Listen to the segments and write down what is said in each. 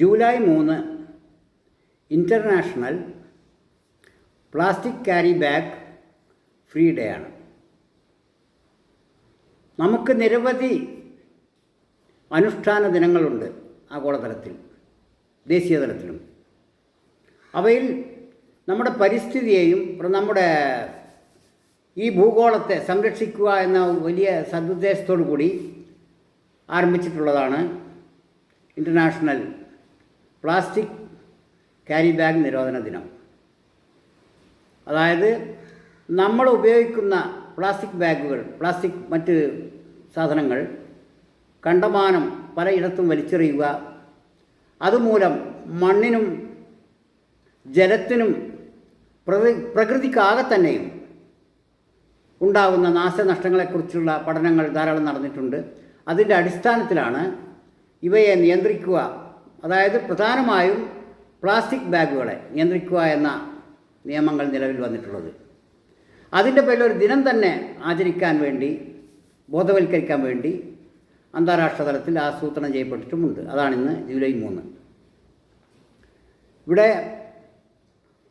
July മൂന്ന് international plastic carry bag free day ആണ്. നമുക്ക് നിരവധി അനുഷ്ഠാന ദിനങ്ങളുണ്ട് ആഗോളതലത്തിൽ ദേശീയ തലത്തിലും അവയിൽ നമ്മുടെ പരിസ്ഥിതിയെയും നമ്മുടെ ഈ ഭൂഗോളത്തെ സംരക്ഷിക്കുക എന്ന വലിയ സതുദ്ദേശത്തോടു കൂടി ആരംഭിച്ചിട്ടുള്ളതാണ് ഇന്റർനാഷണൽ പ്ലാസ്റ്റിക് ക്യാരി ബാഗ് നിരോധന ദിനം. അതായത് നമ്മൾ ഉപയോഗിക്കുന്ന പ്ലാസ്റ്റിക് ബാഗുകൾ പ്ലാസ്റ്റിക് മറ്റ് സാധനങ്ങൾ കണ്ടമാനം പലയിടത്തും വലിച്ചെറിയുക. അതുമൂലം മണ്ണിനും ജലത്തിനും പ്രകൃതി പ്രകൃതിക്കാകെ തന്നെയും ഉണ്ടാകുന്ന നാശനഷ്ടങ്ങളെക്കുറിച്ചുള്ള പഠനങ്ങൾ ധാരാളം നടന്നിട്ടുണ്ട്. അതിന്റെ അടിസ്ഥാനത്തിലാണ് ഇവയെ നിയന്ത്രിക്കുക അതായത് പ്രധാനമായും പ്ലാസ്റ്റിക് ബാഗുകളെ നിയന്ത്രിക്കുക എന്ന നിയമങ്ങൾ നിലവിൽ വന്നിട്ടുള്ളത്. അതിന്റെ പേരിൽ ഒരു ദിനം തന്നെ ആചരിക്കാൻ വേണ്ടി ബോധവൽക്കരിക്കാൻ വേണ്ടി അന്താരാഷ്ട്ര തലത്തിൽ ആസൂത്രണം ചെയ്യപ്പെട്ടിട്ടുമുണ്ട്. അതാണിന്ന് ജൂലൈ മൂന്ന്. ഇവിടെ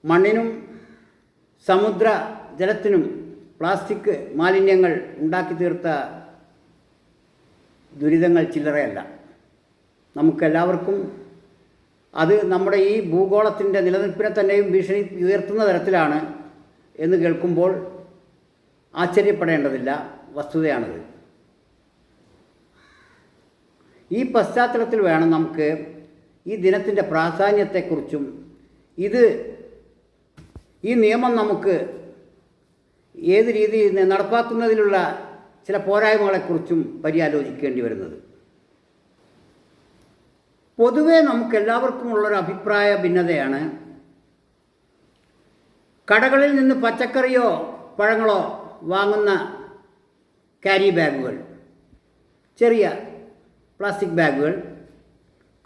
മണ്ണിനും സമുദ്ര ജലത്തിനും പ്ലാസ്റ്റിക് മാലിന്യങ്ങൾ ഉണ്ടാക്കി തീർത്ത ദുരിതങ്ങൾ ചില്ലറയല്ല. നമുക്കെല്ലാവർക്കും അത് നമ്മുടെ ഈ ഭൂഗോളത്തിന്റെ നിലനിൽപ്പിനെ തന്നെയും ഭീഷണി ഉയർത്തുന്ന തരത്തിലാണ് എന്ന് കേൾക്കുമ്പോൾ ആശ്ചര്യപ്പെടേണ്ടതില്ല വസ്തുതയാണത്. ഈ പശ്ചാത്തലത്തിൽ വേണം നമുക്ക് ഈ ദിനത്തിന്റെ പ്രാധാന്യത്തെക്കുറിച്ചും ഇത് ഈ നിയമം നമുക്ക് ഏത് രീതിയിൽ നടപ്പാക്കുന്നതിലുള്ള ചില പോരായ്മകളെക്കുറിച്ചും പര്യാലോചിക്കേണ്ടി വരുന്നത്. പൊതുവെ നമുക്ക് എല്ലാവർക്കും ഉള്ളൊരു അഭിപ്രായ ഭിന്നതയാണ്. കടകളിൽ നിന്ന് പച്ചക്കറിയോ പഴങ്ങളോ വാങ്ങുന്ന ക്യാരി ബാഗുകൾ ചെറിയ പ്ലാസ്റ്റിക് ബാഗുകൾ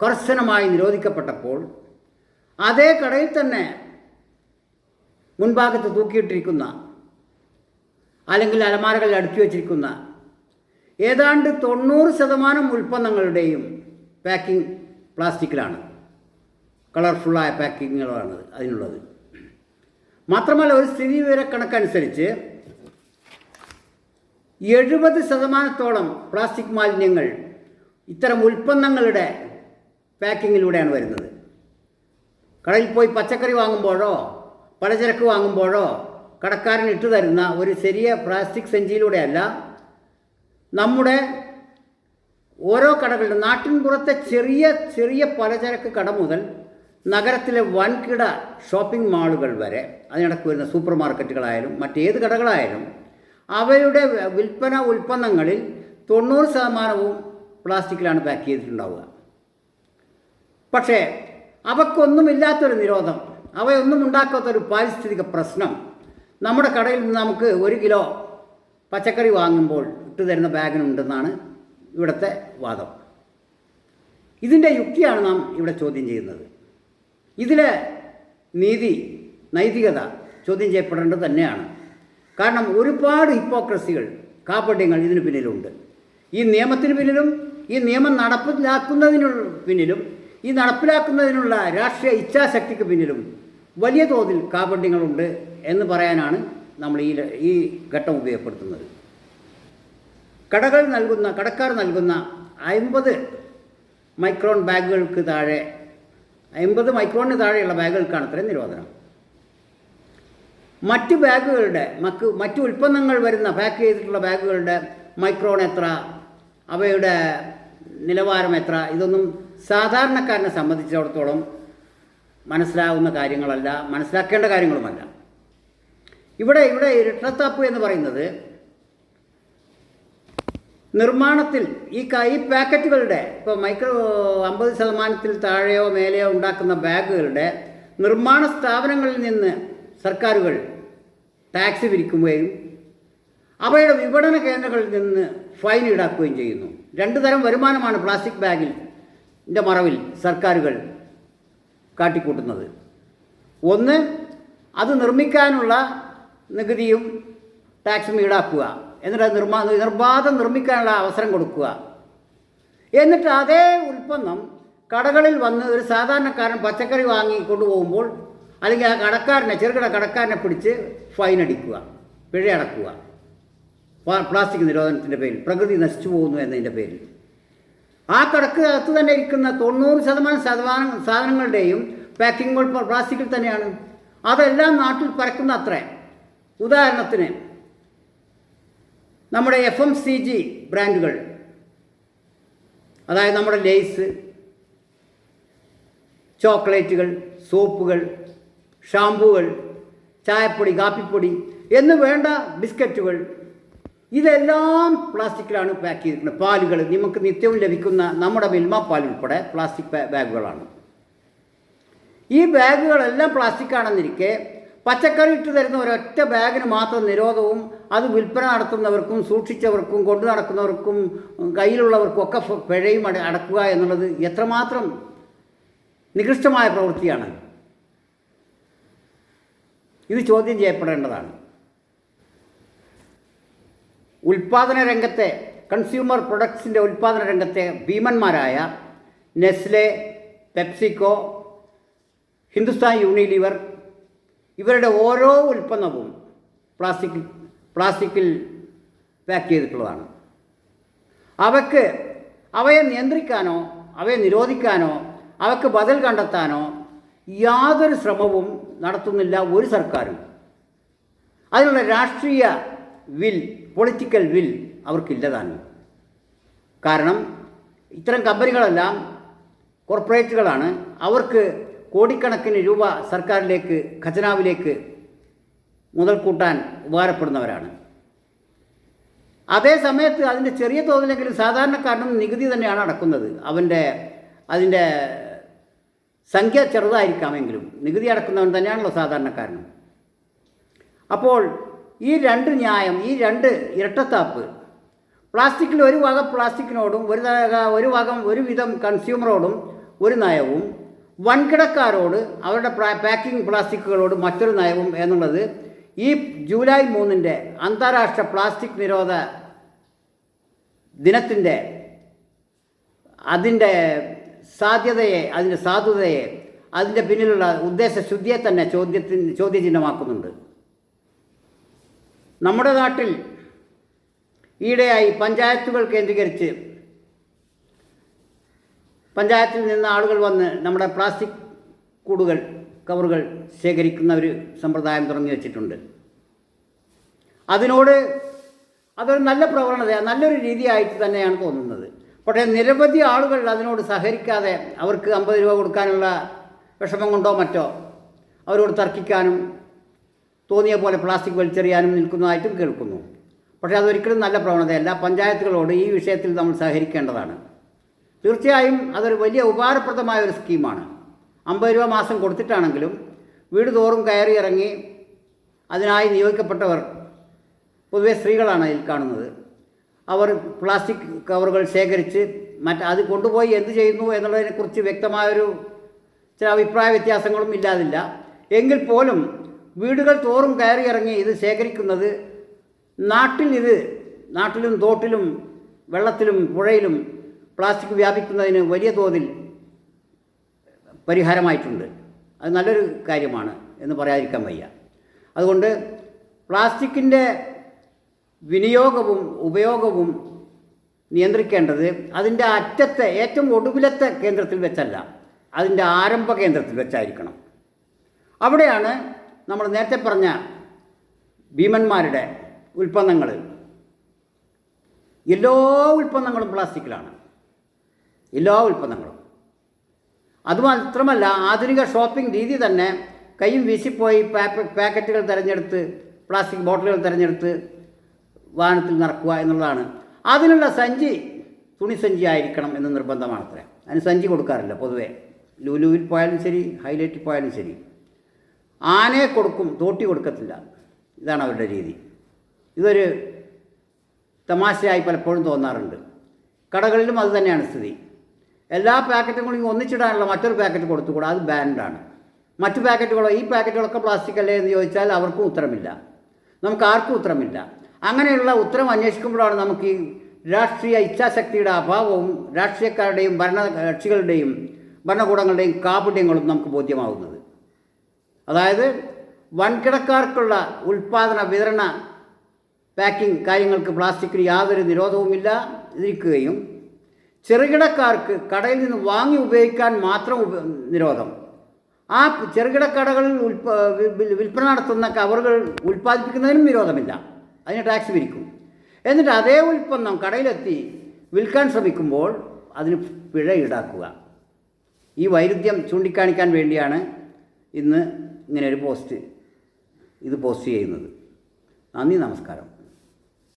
കർശനമായി നിരോധിക്കപ്പെട്ടപ്പോൾ അതേ കടയിൽ തന്നെ മുൻഭാഗത്ത് തൂക്കിയിട്ടിരിക്കുന്ന അല്ലെങ്കിൽ അലമാരകളിൽ അടുക്കി വച്ചിരിക്കുന്ന ഏതാണ്ട് തൊണ്ണൂറ് ശതമാനം ഉൽപ്പന്നങ്ങളുടെയും പാക്കിംഗ് പ്ലാസ്റ്റിക്കിലാണ്. കളർഫുള്ളായ പാക്കിങ്ങുകളാണ് അതിനുള്ളത്. മാത്രമല്ല ഒരു സ്ഥിതി വിവരക്കണക്കനുസരിച്ച് എഴുപത് ശതമാനത്തോളം പ്ലാസ്റ്റിക് മാലിന്യങ്ങൾ ഇത്തരം ഉൽപ്പന്നങ്ങളുടെ പാക്കിങ്ങിലൂടെയാണ് വരുന്നത്. കടയിൽ പോയി പച്ചക്കറി വാങ്ങുമ്പോഴോ പലചരക്ക് വാങ്ങുമ്പോഴോ കടക്കാരൻ ഇട്ടു തരുന്ന ഒരു ചെറിയ പ്ലാസ്റ്റിക് സഞ്ചിയിലൂടെയല്ല നമ്മുടെ ഓരോ കടകളുടെ നാട്ടിൻ പുറത്തെ ചെറിയ ചെറിയ പലചരക്ക് കട മുതൽ നഗരത്തിലെ വൻകിട ഷോപ്പിംഗ് മാളുകൾ വരെ അതിനിടയ്ക്ക് വരുന്ന സൂപ്പർ മാർക്കറ്റുകളായാലും മറ്റേത് കടകളായാലും അവയുടെ വിൽപ്പന ഉൽപ്പന്നങ്ങളിൽ തൊണ്ണൂറ് ശതമാനവും പ്ലാസ്റ്റിക്കിലാണ് പാക്ക് ചെയ്തിട്ടുണ്ടാവുക. പക്ഷേ അവക്കൊന്നുമില്ലാത്തൊരു നിരോധം അവയൊന്നും ഉണ്ടാക്കാത്തൊരു പാരിസ്ഥിതിക പ്രശ്നം നമ്മുടെ കടയിൽ നിന്ന് നമുക്ക് ഒരു കിലോ പച്ചക്കറി വാങ്ങുമ്പോൾ ഇട്ട് തരുന്ന ബാഗിനുണ്ടെന്നാണ് ഇവിടുത്തെ വാദം. ഇതിന്റെ യുക്തിയാണ് നാം ഇവിടെ ചോദ്യം ചെയ്യുന്നത്. ഇതിൽ നീതി നൈതികത ചോദ്യം ചെയ്യപ്പെടേണ്ടത് തന്നെയാണ്. കാരണം ഒരുപാട് ഹിപ്പോക്രസികൾ കാപ്പട്യങ്ങൾ ഇതിന് പിന്നിലുണ്ട്. ഈ നിയമത്തിന് പിന്നിലും ഈ നിയമം നടപ്പിലാക്കുന്നതിനു പിന്നിലും ഈ നടപ്പിലാക്കുന്നതിനുള്ള രാഷ്ട്രീയ ഇച്ഛാശക്തിക്ക് പിന്നിലും വലിയ തോതിൽ കാപട്യങ്ങളുണ്ട് എന്ന് പറയാനാണ് നമ്മൾ ഈ ഈ ഘട്ടം ഉപയോഗപ്പെടുത്തുന്നത്. കടകൾ നൽകുന്ന കടക്കാർ നൽകുന്ന അമ്പത് മൈക്രോൺ ബാഗുകൾക്ക് താഴെ അമ്പത് മൈക്രോണിന് താഴെയുള്ള ബാഗുകൾക്കാണ് അത്രയും നിരോധനം. മറ്റ് ബാഗുകളുടെ മക്ക് മറ്റു ഉൽപ്പന്നങ്ങൾ വരുന്ന പാക്ക് ചെയ്തിട്ടുള്ള ബാഗുകളുടെ മൈക്രോൺ എത്ര? അവയുടെ നിലവാരം എത്ര? ഇതൊന്നും സാധാരണക്കാരനെ സംബന്ധിച്ചിടത്തോളം മനസ്സിലാവുന്ന കാര്യങ്ങളല്ല മനസ്സിലാക്കേണ്ട കാര്യങ്ങളുമല്ല. ഇവിടെ ഇവിടെ ഇരട്ടത്താപ്പ് എന്ന് പറയുന്നത് നിർമ്മാണത്തിൽ ഈ ഈ പാക്കറ്റുകളുടെ ഇപ്പോൾ മൈക്രോ അമ്പത് ശതമാനത്തിൽ താഴെയോ മേലെയോ ഉണ്ടാക്കുന്ന ബാഗുകളുടെ നിർമ്മാണ സ്ഥാപനങ്ങളിൽ നിന്ന് സർക്കാരുകൾ ടാക്സ് പിരിക്കുകയും അവയുടെ വിപണന കേന്ദ്രങ്ങളിൽ നിന്ന് ഫൈൻ ഈടാക്കുകയും ചെയ്യുന്നു. രണ്ടു തരം വരുമാനമാണ് പ്ലാസ്റ്റിക് ബാഗിൽ ന്റെ മറവിൽ സർക്കാരുകൾ കാട്ടിക്കൂട്ടുന്നത്. ഒന്ന് അത് നിർമ്മിക്കാനുള്ള നികുതിയും ടാക്സും ഈടാക്കുക. എന്നിട്ട് നിർമ്മാ നിർബാധം നിർമ്മിക്കാനുള്ള അവസരം കൊടുക്കുക. എന്നിട്ട് അതേ ഉൽപ്പന്നം കടകളിൽ വന്ന് ഒരു സാധാരണക്കാരൻ പച്ചക്കറി വാങ്ങി കൊണ്ടുപോകുമ്പോൾ അല്ലെങ്കിൽ ആ കടക്കാരനെ ചെറുകിട കടക്കാരനെ പിടിച്ച് ഫൈൻ അടിക്കുക പിഴ അടക്കുക. പ്ലാസ്റ്റിക് നിരോധനത്തിന്റെ പേരിൽ പ്രകൃതി നശിച്ചു പോകുന്നു എന്നതിന്റെ പേരിൽ. ആ കടക്ക് അകത്ത് തന്നെ ഇരിക്കുന്ന തൊണ്ണൂറ് ശതമാനം ശതമാനം സാധനങ്ങളുടെയും പാക്കിങ്ങുകൾ പ്ലാസ്റ്റിക്കിൽ തന്നെയാണ്. അതെല്ലാം നാട്ടിൽ പരക്കുന്ന അത്രേ ഉദാഹരണത്തിന് നമ്മുടെ എഫ് എം സി ജി ബ്രാൻഡുകൾ. അതായത് നമ്മുടെ ലേസ് ചോക്ലേറ്റുകൾ സോപ്പുകൾ ഷാമ്പുകൾ ചായപ്പൊടി കാപ്പിപ്പൊടി എന്ന് വേണ്ട ബിസ്ക്കറ്റുകൾ. ഇതെല്ലാം പ്ലാസ്റ്റിക്കിലാണ് പാക്ക് ചെയ്തിരിക്കുന്നത്. പാലുകൾ നമുക്ക് നിത്യവും ലഭിക്കുന്ന നമ്മുടെ മിൽമ പാൽ ഉൾപ്പെടെ പ്ലാസ്റ്റിക് ബാഗുകളാണ്. ഈ ബാഗുകളെല്ലാം പ്ലാസ്റ്റിക് ആണെന്നിരിക്കെ പച്ചക്കറി ഇട്ട് തരുന്ന ഒരൊറ്റ ബാഗിന് മാത്രം നിരോധവും അത് വിൽപ്പന നടത്തുന്നവർക്കും സൂക്ഷിച്ചവർക്കും കൊണ്ടു നടക്കുന്നവർക്കും കയ്യിലുള്ളവർക്കും ഒക്കെ പിഴയും അട- അടക്കുക എന്നുള്ളത് എത്രമാത്രം നികൃഷ്ടമായ പ്രവൃത്തിയാണ്. ഇത് ചോദ്യം ചെയ്യപ്പെടേണ്ടതാണ്. ഉൽപാദന രംഗത്തെ കൺസ്യൂമർ പ്രൊഡക്ട്സിന്റെ ഉൽപാദന രംഗത്തെ ഭീമന്മാരായ നെസ്ലെ പെപ്സിക്കോ ഹിന്ദുസ്ഥാൻ യൂണിലിവർ ഇവരുടെ ഓരോ ഉൽപ്പന്നവും പ്ലാസ്റ്റിക് പ്ലാസ്റ്റിക്കിൽ പാക്ക് ചെയ്തിട്ടുള്ളതാണ്. അവയ്ക്ക് അവയെ നിയന്ത്രിക്കാനോ അവയെ നിരോധിക്കാനോ അവയ്ക്ക് ബദൽ കണ്ടെത്താനോ യാതൊരു ശ്രമവും നടത്തുന്നില്ല ഒരു സർക്കാരും. അതിനുള്ള രാഷ്ട്രീയ വിൽ പൊളിറ്റിക്കൽ വിൽ അവർക്കില്ലതാണ്. കാരണം ഇത്തരം കമ്പനികളെല്ലാം കോർപ്പറേറ്റുകളാണ്. അവർക്ക് കോടിക്കണക്കിന് രൂപ സർക്കാരിലേക്ക് ഖജനാവിലേക്ക് മുതൽ കൂട്ടാൻ ഉപകാരപ്പെടുന്നവരാണ്. അതേ സമയത്ത് അതിന്റെ ചെറിയ തോതിലെങ്കിലും സാധാരണക്കാരനും നികുതി തന്നെയാണ് അടക്കുന്നത്. അവന്റെ അതിന്റെ സംഖ്യ ചെറുതായിരിക്കാമെങ്കിലും നികുതി അടക്കുന്നവൻ തന്നെയാണല്ലോ സാധാരണക്കാരനും. അപ്പോൾ ഈ രണ്ട് ന്യായം ഈ രണ്ട് ഇരട്ടത്താപ്പ് പ്ലാസ്റ്റിക്കിൽ ഒരു ഭാഗം പ്ലാസ്റ്റിക്കിനോടും ഒരു ഒരു ഭാഗം ഒരുവിധം കൺസ്യൂമറോടും ഒരു നയവും വൻകിടക്കാരോട് അവരുടെ പാക്കിംഗ് പ്ലാസ്റ്റിക്കുകളോട് മറ്റൊരു നയവും എന്നുള്ളത് ഈ ജൂലൈ മൂന്നിന്റെ അന്താരാഷ്ട്ര പ്ലാസ്റ്റിക് നിരോധ ദിനത്തിന്റെ അതിന്റെ സാധ്യതയെ അതിന്റെ സാധുതയെ അതിന്റെ പിന്നിലുള്ള ഉദ്ദേശശുദ്ധിയെ തന്നെ ചോദ്യത്തിന് ചോദ്യചിഹ്നമാക്കുന്നുണ്ട്. നമ്മുടെ നാട്ടിൽ ഈയിടെയായി പഞ്ചായത്തുകൾ കേന്ദ്രീകരിച്ച് പഞ്ചായത്തിൽ നിന്ന് ആളുകൾ വന്ന് നമ്മുടെ പ്ലാസ്റ്റിക് കൂടുകൾ കവറുകൾ ശേഖരിക്കുന്ന ഒരു സമ്പ്രദായം തുടങ്ങി വെച്ചിട്ടുണ്ട്. അതിനോട് അതൊരു നല്ല പ്രവണത നല്ലൊരു രീതിയായിട്ട് തന്നെയാണ് തോന്നുന്നത്. പക്ഷേ നിരവധി ആളുകൾ അതിനോട് സഹകരിക്കാതെ അവർക്ക് അമ്പത് രൂപ കൊടുക്കാനുള്ള വിഷമം കൊണ്ടോ മറ്റോ അവരോട് തർക്കിക്കാനും തോന്നിയ പോലെ പ്ലാസ്റ്റിക് വലിച്ചെറിയാനും നിൽക്കുന്നതായിട്ടും കേൾക്കുന്നു. പക്ഷേ അതൊരിക്കലും നല്ല പ്രവണതയല്ല. പഞ്ചായത്തുകളോട് ഈ വിഷയത്തിൽ നമ്മൾ സഹകരിക്കേണ്ടതാണ്. തീർച്ചയായും അതൊരു വലിയ ഉപകാരപ്രദമായ ഒരു സ്കീമാണ്. അമ്പത് രൂപ മാസം കൊടുത്തിട്ടാണെങ്കിലും വീട് തോറും കയറി ഇറങ്ങി അതിനായി നിയോഗിക്കപ്പെട്ടവർ പൊതുവെ സ്ത്രീകളാണ് അതിൽ കാണുന്നത്. അവർ പ്ലാസ്റ്റിക് കവറുകൾ ശേഖരിച്ച് മറ്റ് അത് കൊണ്ടുപോയി എന്ത് ചെയ്യുന്നു എന്നുള്ളതിനെക്കുറിച്ച് വ്യക്തമായൊരു ചില അഭിപ്രായ വ്യത്യാസങ്ങളും ഇല്ലാതില്ല. എങ്കിൽ പോലും വീടുകൾ തോറും കയറി ഇറങ്ങി ഇത് ശേഖരിക്കുന്നത് നാട്ടിൽ ഇത് നാട്ടിലും തോട്ടിലും വെള്ളത്തിലും പുഴയിലും പ്ലാസ്റ്റിക് വ്യാപിക്കുന്നതിന് വലിയ തോതിൽ പരിഹാരമായിട്ടുണ്ട്. അത് നല്ലൊരു കാര്യമാണ് എന്ന് പറയാതിരിക്കാൻ വയ്യ. അതുകൊണ്ട് പ്ലാസ്റ്റിക്കിന്റെ വിനിയോഗവും ഉപയോഗവും നിയന്ത്രിക്കേണ്ടത് അതിന്റെ അറ്റത്തെ ഏറ്റവും ഒടുവിലത്തെ കേന്ദ്രത്തിൽ വെച്ചല്ല അതിന്റെ ആരംഭ കേന്ദ്രത്തിൽ വെച്ചായിരിക്കണം. അവിടെയാണ് നമ്മൾ നേരത്തെ പറഞ്ഞ ഭീമന്മാരുടെ ഉൽപ്പന്നങ്ങൾ എല്ലാ ഉൽപ്പന്നങ്ങളും പ്ലാസ്റ്റിക്കിലാണ്. എല്ലാ ഉൽപ്പന്നങ്ങളും. അതുമാത്രമല്ല ആധുനിക ഷോപ്പിംഗ് രീതി തന്നെ കൈയും വീശിപ്പോയി പാക്കറ്റുകൾ തിരഞ്ഞെടുത്ത് പ്ലാസ്റ്റിക് ബോട്ടിലുകൾ തിരഞ്ഞെടുത്ത് വാഹനത്തിൽ നടക്കുക എന്നുള്ളതാണ്. അതിനുള്ള സഞ്ചി തുണി സഞ്ചി ആയിരിക്കണം എന്ന് നിർബന്ധമാണ് അത്ര അതിന് സഞ്ചി കൊടുക്കാറില്ല പൊതുവേ. ലുലുവിൽ പോയാലും ശരി ഹൈലൈറ്റിൽ പോയാലും ശരി. ആനയെ കൊടുക്കും തോട്ടി കൊടുക്കത്തില്ല. ഇതാണ് അവരുടെ രീതി. ഇതൊരു തമാശയായി പലപ്പോഴും തോന്നാറുണ്ട്. കടകളിലും അത് തന്നെയാണ് സ്ഥിതി. എല്ലാ പാക്കറ്റും കൂടി ഒന്നിച്ചിടാനുള്ള മറ്റൊരു പാക്കറ്റ് കൊടുത്തുകൂടാ അത് ബാൻഡാണ്. മറ്റു പാക്കറ്റുകളോ ഈ പാക്കറ്റുകളൊക്കെ പ്ലാസ്റ്റിക് അല്ലേ എന്ന് ചോദിച്ചാൽ അവർക്കും ഉത്തരമില്ല. നമുക്ക് ആർക്കും ഉത്തരമില്ല. അങ്ങനെയുള്ള ഉത്തരം അന്വേഷിക്കുമ്പോഴാണ് നമുക്ക് ഈ രാഷ്ട്രീയ ഇച്ഛാശക്തിയുടെ അഭാവവും രാഷ്ട്രീയക്കാരുടെയും ഭരണ കക്ഷികളുടെയും ഭരണകൂടങ്ങളുടെയും കാപട്യങ്ങളും നമുക്ക് ബോധ്യമാവുന്നത്. അതായത് വൻകിടക്കാർക്കുള്ള ഉൽപ്പാദന വിതരണ പാക്കിംഗ് കാര്യങ്ങൾക്ക് പ്ലാസ്റ്റിക്കിന് യാതൊരു നിരോധവുമില്ല ഇരിക്കുകയും ചെറുകിടക്കാർക്ക് കടയിൽ നിന്ന് വാങ്ങി ഉപയോഗിക്കാൻ മാത്രം നിരോധം. ആ ചെറുകിട കടകളിൽ ഉൽപ്പ വിൽ- വിൽപ്പന നടത്തുന്ന കവറുകൾ ഉൽപ്പാദിപ്പിക്കുന്നതിനും നിരോധമില്ല. അതിന് ടാക്സ് പിരിക്കും. എന്നിട്ട് അതേ ഉൽപ്പന്നം കടയിലെത്തി വിൽക്കാൻ ശ്രമിക്കുമ്പോൾ അതിന് പിഴ ഈടാക്കുക. ഈ വൈരുദ്ധ്യം ചൂണ്ടിക്കാണിക്കാൻ വേണ്ടിയാണ് ഇന്ന് ഇങ്ങനെ ഒരു പോസ്റ്റ് ഇത് പോസ്റ്റ് ചെയ്യുന്നത്. നന്ദി നമസ്കാരം.